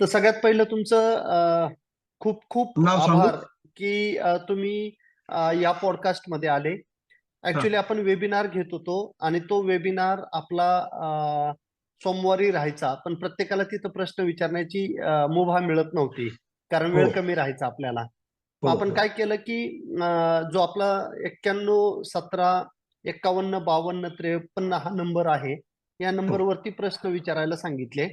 तर सगळ्यात पहिलं तुमचं खूप खूप? आभार की तुम्ही या पॉडकास्टमध्ये आले ऍक्च्युली आपण वेबिनार घेत होतो आणि तो वेबिनार आपला सोमवारी राहायचा पण प्रत्येकाला तिथं प्रश्न विचारण्याची मुभा मिळत नव्हती कारण वेळ हो. कमी राहायचा आपल्याला हो, आपण हो. काय केलं की जो आपला एक्क्याण्णव सतरा एक्कावन्न बावन्न त्रेपन्न हा नंबर आहे या नंबरवरती प्रश्न विचारायला सांगितले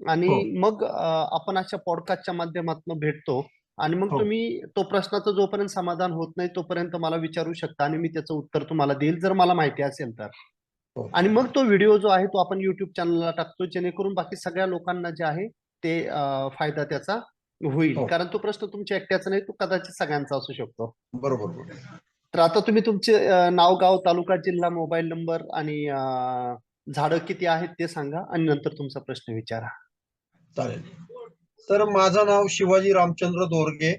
आणि हो. मग आपण अशा पॉडकास्टच्या माध्यमातून भेटतो आणि मग हो. तुम्ही तो प्रश्नाचं जोपर्यंत समाधान होत नाही तोपर्यंत मला विचारू शकता आणि मी त्याचं उत्तर तुम्हाला देईल जर मला माहिती असेल तर हो. आणि मग तो व्हिडिओ जो आहे तो आपण युट्यूब चॅनलला टाकतो जेणेकरून बाकी सगळ्या लोकांना जे आहे ते फायदा त्याचा होईल. कारण तो प्रश्न तुमच्या एकट्याचा नाही तो कदाचित सगळ्यांचा असू शकतो बरोबर. तर आता तुम्ही तुमचे नाव गाव तालुका जिल्हा मोबाईल नंबर आणि झाडं किती आहेत ते सांगा आणि नंतर तुमचा प्रश्न विचारा चालेल तर माझं नाव शिवाजी रामचंद्र दोरगे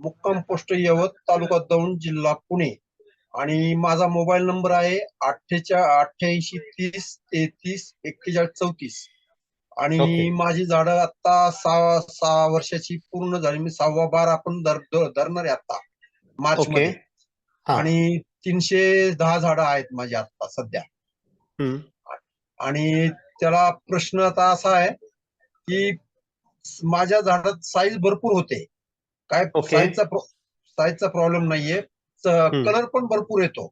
मुक्काम पोस्ट यवत तालुका दौंड जिल्हा पुणे आणि माझा मोबाईल नंबर आहे अठ्ठेचाळ अठ्ठ्याऐंशी तीस तेहतीस एक्केचाळीस चौतीस आणि. माझी झाडं आता सहा सहा वर्षाची पूर्ण झाली मी सहावा बार आपण धर धर- धरणार आहे आता मार्च. मध्ये. आणि तीनशे दहा झाडं आहेत माझी आता सध्या. आणि त्याला प्रश्न आता असा आहे की माझ्या झाडात साईज भरपूर होते. काय. साईजचा साईजचा प्रॉब्लेम नाहीये. कलर पण भरपूर येतो.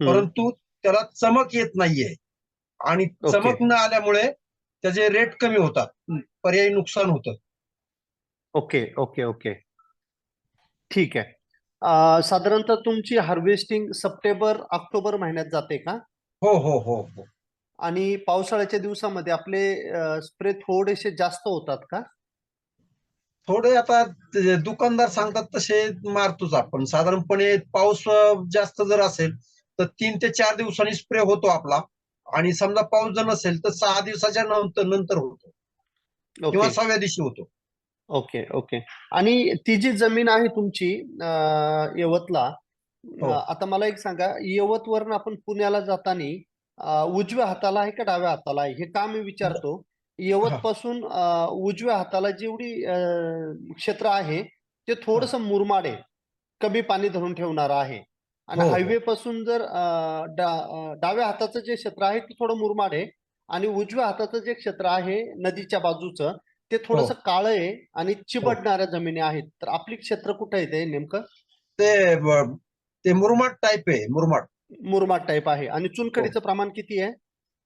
परंतु त्याला चमक येत नाहीये. आणि. चमक न आल्यामुळे त्याचे रेट कमी होतात. पर्यायी नुकसान होतं. ओके ओके ओके ठीक आहे. साधारणतः तुमची हार्वेस्टिंग सप्टेंबर ऑक्टोबर महिन्यात जाते का? हो हो हो हो. आणि पावसाळ्याच्या दिवसामध्ये आपले स्प्रे थोडेसे जास्त होतात का? थोडे आता दुकानदार सांगतात तसे मारतोच आपण. साधारणपणे पाऊस जास्त जर असेल तर तीन ते चार दिवसांनी स्प्रे होतो आपला. आणि समजा पाऊस जर नसेल तर सहा दिवसाच्या नंतर नंतर होतो. किंवा सहाव्या दिवशी होतो. Okay okay. आणि ती जी जमीन आहे तुमची यवतला हो. आता मला एक सांगा यवतवरून आपण पुण्याला जाताना उजव्या हाताला आहे का डाव्या हाताला आहे? हे का मी विचारतो? यवत. पासून अ, उजव्या हाताला जेवढी क्षेत्र आहे ते थोडस मुरमाड आहे. कमी पाणी धरून ठेवणार आहे. आणि हो, हो. हायवे पासून जर डाव्या हाताचं जे क्षेत्र आहे ते थोडं मुरमाड आहे. आणि उजव्या हाताचं जे क्षेत्र आहे नदीच्या बाजूचं ते थोडस हो. काळं आहे आणि चिबडणाऱ्या जमिनी आहेत. तर आपली क्षेत्र कुठं आहे ते नेमकं? ते ते मुरमाड टाईप आहे मुरमाड. मुरमाड टाईप आहे. आणि हो. चुनखडीचं प्रमाण किती आहे?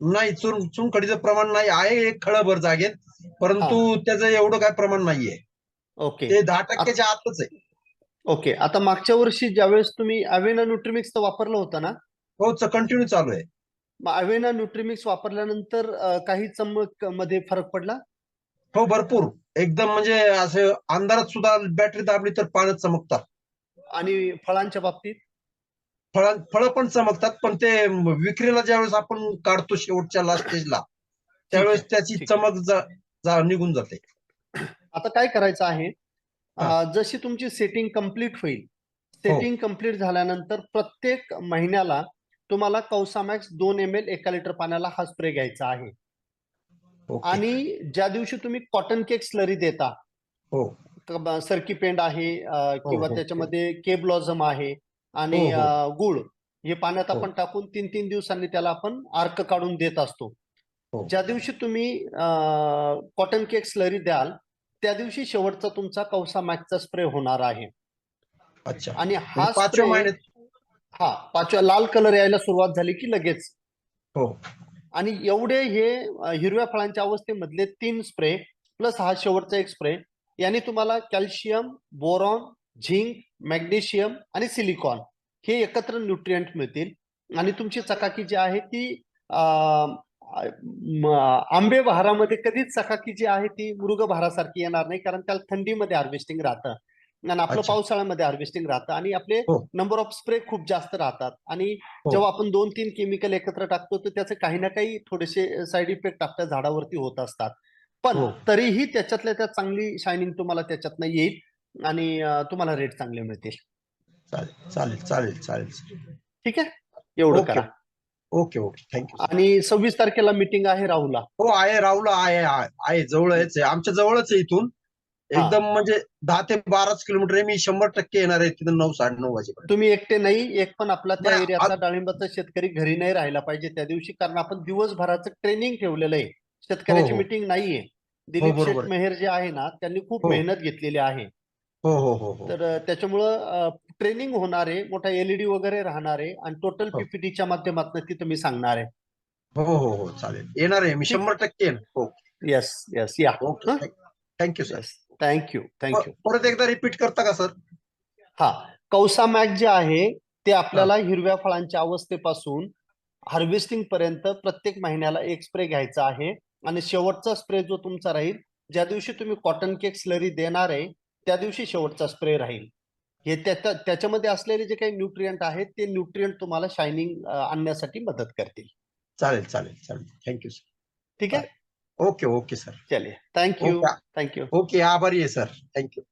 नाही चुन चुनखडीचं प्रमाण नाही आहे एक खळभर जागेत. परंतु त्याचं एवढं काय प्रमाण नाहीये. ओके. ते दहा टक्क्याच्या आतच आहे. ओके. आता मागच्या वर्षी ज्यावेळेस तुम्ही अवेना न्यूट्रिमिक्सचं वापरलं होतं ना? हो कंटिन्यू चालू आहे. मग अवेना न्यूट्रिमिक्स वापरल्यानंतर काही चमकमध्ये फरक पडला? हो भरपूर. एकदम म्हणजे असं अंधारात सुद्धा बॅटरी दाबली तर पाण्यात चमकतात. आणि फळांच्या बाबतीत? फळां फळं पण चमकतात पण ते विक्रीला ज्यावेळेस आपण काढतो शेवटच्या लास्ट स्टेजला त्यावेळेस त्याची. चमक जा- जा- निघून जाते आता काय करायचं आहे हा. जशी तुमची सेटिंग कंप्लीट होईल हो. सेटिंग कंप्लीट झाल्यानंतर प्रत्येक महिन्याला तुम्हाला कौसामॅक्स दोन एम एल एका लिटर पाण्याला हा स्प्रे घ्यायचा आहे. आणि ज्या दिवशी तुम्ही कॉटन केक स्लरी देता हो सर्की पेंड आहे अ, किंवा हो, त्याच्यामध्ये के ब्लॉझम आहे आणि हो, हो. गुळ हे पाण्यात हो. आपण टाकून तीन तीन दिवसांनी त्याला आपण अर्क काढून देत असतो हो. ज्या दिवशी तुम्ही कॉटन केक स्लरी द्याल त्या दिवशी शेवटचा तुमचा कौसा मॅक्सचा स्प्रे होणार आहे अच्छा आणि हा म्हणजे पाचव्या स्प्रे हा पाचव्या लाल कलर यायला सुरुवात झाली की लगेच हो आणि एवढे हे हिरव्या फळांच्या अवस्थेमधले तीन स्प्रे प्लस हा शेवटचा एक स्प्रे याने तुम्हाला कॅल्शियम बोरॉन झिंक मॅग्नेशियम आणि सिलिकॉन हे एकत्र न्यूट्रिएंट मिळतील आणि तुमची चकाकी जी आहे ती आंबे बहारामध्ये कधीच चकाकी जी आहे ती मृग बहारासारखी येणार नाही कारण त्याला थंडीमध्ये हार्वेस्टिंग राहतं आणि आपलं. पावसाळ्यामध्ये हार्वेस्टिंग राहतं आणि आपले. नंबर ऑफ स्प्रे खूप जास्त राहतात आणि हो. जेव्हा आपण दोन तीन केमिकल एकत्र टाकतो तर त्याचे काही ना काही थोडेसे साईड इफेक्ट आपल्या झाडावरती होत असतात पण हो. तरीही त्याच्यातल्या त्यात चांगली शायनिंग तुम्हाला त्याच्यातनं येईल आणि तुम्हाला रेट चांगले मिळतील चालेल चालेल चालेल चालेल. ठीक आहे? एवढं. करा. Okay okay. थँक्यू आणि सव्वीस तारखेला मीटिंग आहे राहुला हो आहे राहुला आहे आहे जवळच आहे. आमच्या जवळच आहे इथून. हा. एकदम म्हणजे दहा ते बाराच किलोमीटर आहे. मी शंभर टक्के येणार आहे तिथं नऊ साडेनऊ वाजेपर्यंत. तुम्ही एकटे नाही. एक पण आपला त्या एरियाचा डाळिंबाचा शेतकरी घरी नाही राहायला पाहिजे त्या दिवशी. कारण आपण दिवसभराचं ट्रेनिंग ठेवलेलं आहे. शेतकऱ्याची हो. मीटिंग नाहीये. दिलीप शेठ. मेहर जे आहे ना त्यांनी खूप हो. मेहनत घेतलेली आहे. हो हो हो हो. तर त्याच्यामुळं ट्रेनिंग होणार आहे मोठा एलईडी वगैरे राहणार आहे आणि टोटल हो. पीपीटीच्या माध्यमातून तिथं मी सांगणार आहे. हो हो हो चालेल. येणार आहे मी. शंभर टक्के येणार. हो. येस येस या. Okay thank you sir. Yes thank you thank you परत एकदा रिपीट करता का सर? हा. कौसा मॅग जे आहे ते आपल्याला हिरव्या फळांच्या अवस्थेपासून हार्वेस्टिंग पर्यंत प्रत्येक महिन्याला एक स्प्रे घ्यायचा आहे. आणि शेवटचा स्प्रे जो तुमचा राहील ज्या दिवशी तुम्ही कॉटन केक स्लरी देणार आहे त्या दिवशी शेवटचा स्प्रे राहील. हे त्याच्या त्याच्यामध्ये असलेले जे काही न्यूट्रियंट आहेत ते न्यूट्रियंट तुम्हाला शायनिंग आणण्यासाठी मदत करतील. चालेल चालेल चालेल. थँक्यू सर ठीक आहे? ओके ओके सर चलिए. Thank you thank you okay आभारी आहे सर थँक्यू